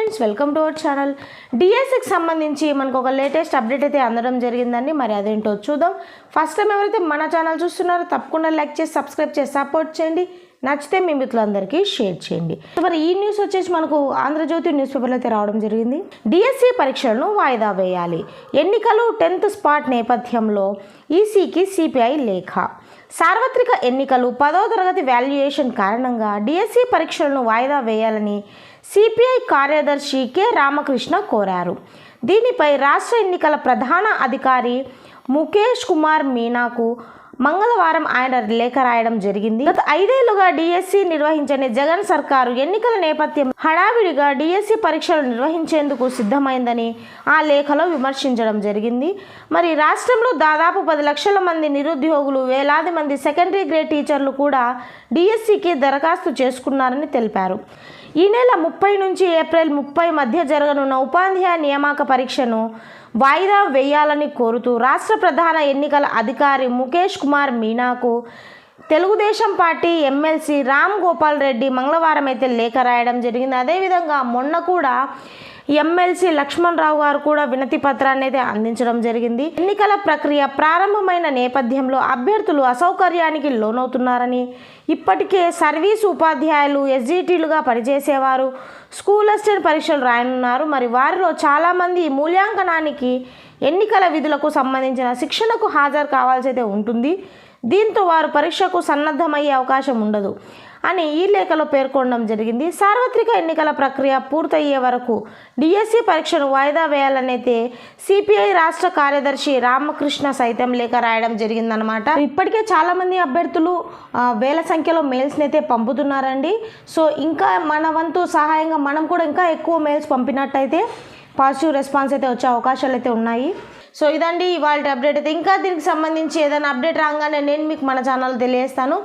Friends welcome to our channel. డిఎస్సికి సంబంధించి మనకు ఒక లేటెస్ట్ అప్డేట్ అయితే అందడం జరిగిందండి. మరి అదేంటో చూద్దాం. ఫస్ట్ టైం ఎవరైతే మన ఛానల్ చూస్తున్నారో తప్పకుండా లైక్ చేసి సబ్స్క్రైబ్ చేసి సపోర్ట్ చేయండి. నచ్చితే మీ మిత్రులందరికీ షేర్ చేయండి. మరి ఈ న్యూస్ వచ్చేసి మనకు ఆంధ్రజ్యోతి న్యూస్ పేపర్లో అయితే రావడం జరిగింది. డిఎస్సి పరీక్షలను వాయిదా వేయాలి. ఎన్నికలు టెన్త్ స్పాట్ నేపథ్యంలో ఈసీకి సిపిఐ లేఖ. సార్వత్రిక ఎన్నికలు పదో తరగతి వాల్యుయేషన్ కారణంగా డిఎస్సి పరీక్షలను వాయిదా వేయాలని సిపిఐ కార్యదర్శి కె రామకృష్ణ కోరారు. దీనిపై రాష్ట్ర ఎన్నికల ప్రధాన అధికారి ముఖేష్ కుమార్ మీనాకు మంగళవారం ఆయన లేఖ రాయడం జరిగింది. గత ఐదేళ్ళుగా డిఎస్సి నిర్వహించని జగన్ సర్కారు ఎన్నికల నేపథ్యం హడావిడిగా డిఎస్సి పరీక్షలు నిర్వహించేందుకు సిద్ధమైందని ఆ లేఖలో విమర్శించడం జరిగింది. మరి రాష్ట్రంలో దాదాపు పది లక్షల మంది నిరుద్యోగులు వేలాది మంది సెకండరీ గ్రేడ్ టీచర్లు కూడా డిఎస్సికి దరఖాస్తు చేసుకున్నారని తెలిపారు. ఈ నెల ముప్పై నుంచి ఏప్రిల్ ముప్పై మధ్య జరగనున్న ఉపాధ్యాయ నియామక పరీక్షను వాయిదా వేయాలని కోరుతూ రాష్ట్ర ప్రధాన ఎన్నికల అధికారి ముఖేష్ కుమార్ మీనాకు తెలుగుదేశం పార్టీ ఎమ్మెల్సీ రామ్ గోపాల్ రెడ్డి మంగళవారం అయితే లేఖ రాయడం జరిగింది. అదేవిధంగా మొన్న కూడా ఎమ్మెల్సీ లక్ష్మణ్ రావు గారు కూడా వినతి పత్రాన్ని అయితే అందించడం జరిగింది. ఎన్నికల ప్రక్రియ ప్రారంభమైన నేపథ్యంలో అభ్యర్థులు అసౌకర్యానికి లోనవుతున్నారని ఇప్పటికే సర్వీసు ఉపాధ్యాయులు ఎస్జిటీలుగా పనిచేసేవారు స్కూల్ అసిస్టెంట్ పరీక్షలు రాయనున్నారు. మరి వారిలో చాలామంది మూల్యాంకనానికి ఎన్నికల విధులకు సంబంధించిన శిక్షణకు హాజరు కావాల్సి అయితే ఉంటుంది. దీంతో వారు పరీక్షకు సన్నద్ధమయ్యే అవకాశం ఉండదు. అని ఈ లేఖలో పేర్కొనడం జరిగింది. సార్వత్రిక ఎన్నికల ప్రక్రియ పూర్తయ్యే వరకు డిఎస్సి పరీక్షను వాయిదా వేయాలనైతే సిపిఐ రాష్ట్ర కార్యదర్శి రామకృష్ణ సైతం లేఖ రాయడం జరిగిందనమాట ఇప్పటికే చాలామంది అభ్యర్థులు వేల సంఖ్యలో మెయిల్స్ని అయితే పంపుతున్నారండి. సో ఇంకా మన వంతు సహాయంగా మనం కూడా ఇంకా ఎక్కువ మెయిల్స్ పంపినట్టయితే పాజిటివ్ రెస్పాన్స్ అయితే వచ్చే అవకాశాలు అయితే ఉన్నాయి. సో ఇదండి ఇవాళ అప్డేట్ అయితే. ఇంకా దీనికి సంబంధించి ఏదైనా అప్డేట్ రాగానే నేను మీకు మన ఛానల్ తెలియజేస్తాను.